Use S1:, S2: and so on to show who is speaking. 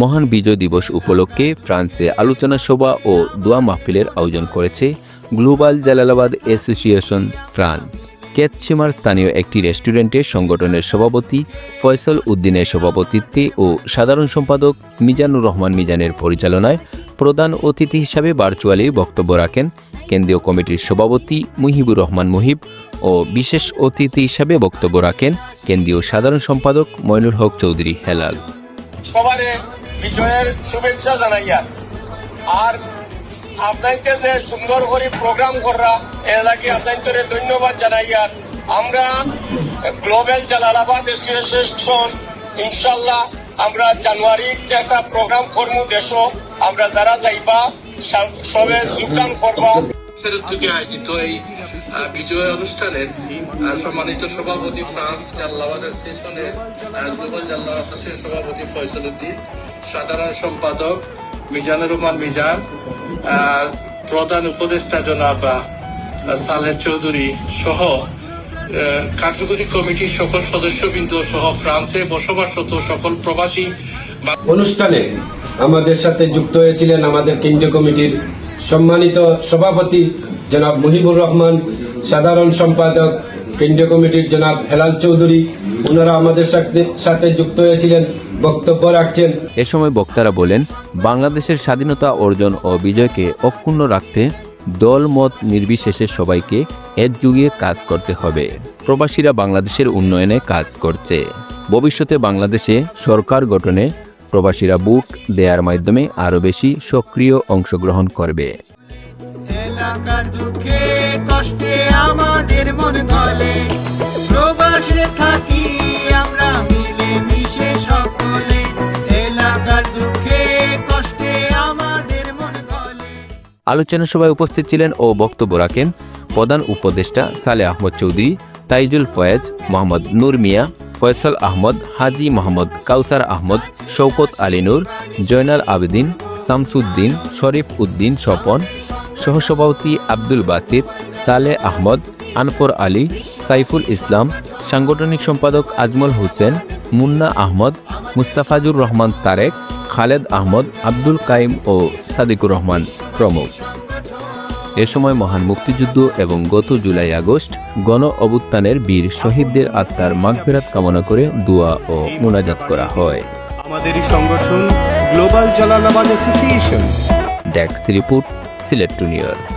S1: মহান বিজয় দিবস উপলক্ষে ফ্রান্সে আলোচনা সভা ও দোয়া মাহফিলের আয়োজন করেছে গ্লোবাল জালালাবাদ অ্যাসোসিয়েশন ফ্রান্স। কেতসীমার স্থানীয় একটি রেস্টুরেন্টে সংগঠনের সভাপতি ফয়সল উদ্দিনের সভাপতিত্বে ও সাধারণ সম্পাদক মিজানুর রহমান মিজানের পরিচালনায় প্রধান অতিথি হিসাবে ভার্চুয়ালি বক্তব্য রাখেন কেন্দ্রীয় কমিটির সভাপতি মুহিবুর রহমান মুহিব ও বিশেষ অতিথি হিসাবে বক্তব্য রাখেন কেন্দ্রীয় সাধারণ সম্পাদক ময়নুর হক চৌধুরী হেলাল।
S2: বিজয়ের শুভেচ্ছা জানাইয়া। আর আপনাকে যে সুন্দর করে প্রোগ্রাম করা, এর লাগে আপনাদের ধন্যবাদ জানাইয়া আমরা গ্লোবাল জালালাবাদ অ্যাসোসিয়েশন ইনশাল্লাহ আমরা জানুয়ারি একটা প্রোগ্রাম করব দেশ আমরা যারা যাইবা সবে যোগদান করবা। উদ্যোগে আয়োজিত এই বিজয় অনুষ্ঠানের আহ, সম্মানিত সভাপতি ফ্রান্স জাল্লাবাদ অ্যাসোসিয়েশনের গ্লোবাল জাল্লাবাদ অ্যাসোসিয়েশনের সভাপতি ফয়সল উদ্দিন সাধারণ সম্পাদক মিজানুর রহমান মিজান প্রধান উপদেষ্টা জনাব সালেহ চৌধুরী সহ কার্যকরী কমিটির সকল সদস্যবৃন্দ সহ ফ্রান্সে বসবাসরত সকল প্রবাসী
S3: অনুষ্ঠানে আমাদের সাথে যুক্ত হয়েছিলেন আমাদের কেন্দ্রীয় কমিটির সম্মানিত সভাপতি জনাব মুহিবুর রহমান, সাধারণ সম্পাদক, কেন্দ্রীয় কমিটির জনাব হেলাল চৌধুরী, ওনারা আমাদের সাথে যুক্ত হয়েছিলেন, বক্তব্য রাখছেন।
S1: এ সময় বক্তারা বলেন, বাংলাদেশের স্বাধীনতা অর্জন ও বিজয়কে অক্ষুণ্ণ রাখতে দল মত নির্বিশেষে সবাইকে একযুগে কাজ করতে হবে। প্রবাসীরা বাংলাদেশের উন্নয়নে কাজ করছে। ভবিষ্যতে বাংলাদেশে সরকার গঠনে প্রবাসীরা বুট দেয়ার মাধ্যমে আরও বেশি সক্রিয় অংশগ্রহণ করবে।
S4: এলাকার দুঃখে কষ্টে আমাদের মন গলে। প্রবাসে থাকি আমরা মিলে মিশে সকলে। এলাকার দুঃখে কষ্টে আমাদের মন গলে।
S1: আলোচনা সভায় উপস্থিত ছিলেন ও বক্তব্য রাখেন প্রধান উপদেষ্টা সালে আহমদ চৌধুরী, তাইজুল ফয়েজ মোহাম্মদ নূর মিয়া, ফয়সাল আহমদ, হাজি মোহাম্মদ কাউসার আহমদ শৌকত আলী নূর, জয়নাল আবেদিন, শামসুদ্দিন, শরীফ উদ্দিন স্বপন সহসভাপতি আব্দুল বাসির, সালে আহমদ, আনফর আলী, সাইফুল ইসলাম, সাংগঠনিক সম্পাদক আজমল হোসেন, মুন্না আহমদ, মুস্তাফাজুর রহমান তারেক, খালেদ আহমদ, আব্দুল কাইম ও সাদিকুর রহমান প্রমুখ। এ সময় মহান মুক্তিযুদ্ধ এবং গত জুলাই আগস্ট গণ অভ্যুত্থানের বীর শহীদদের আত্মার মাগফেরাত কামনা করে দোয়া ও মোনাজাত করা হয়।
S5: আমাদেরই সংগঠন global Jalalabad association.
S1: Desks report Sylhet to New York.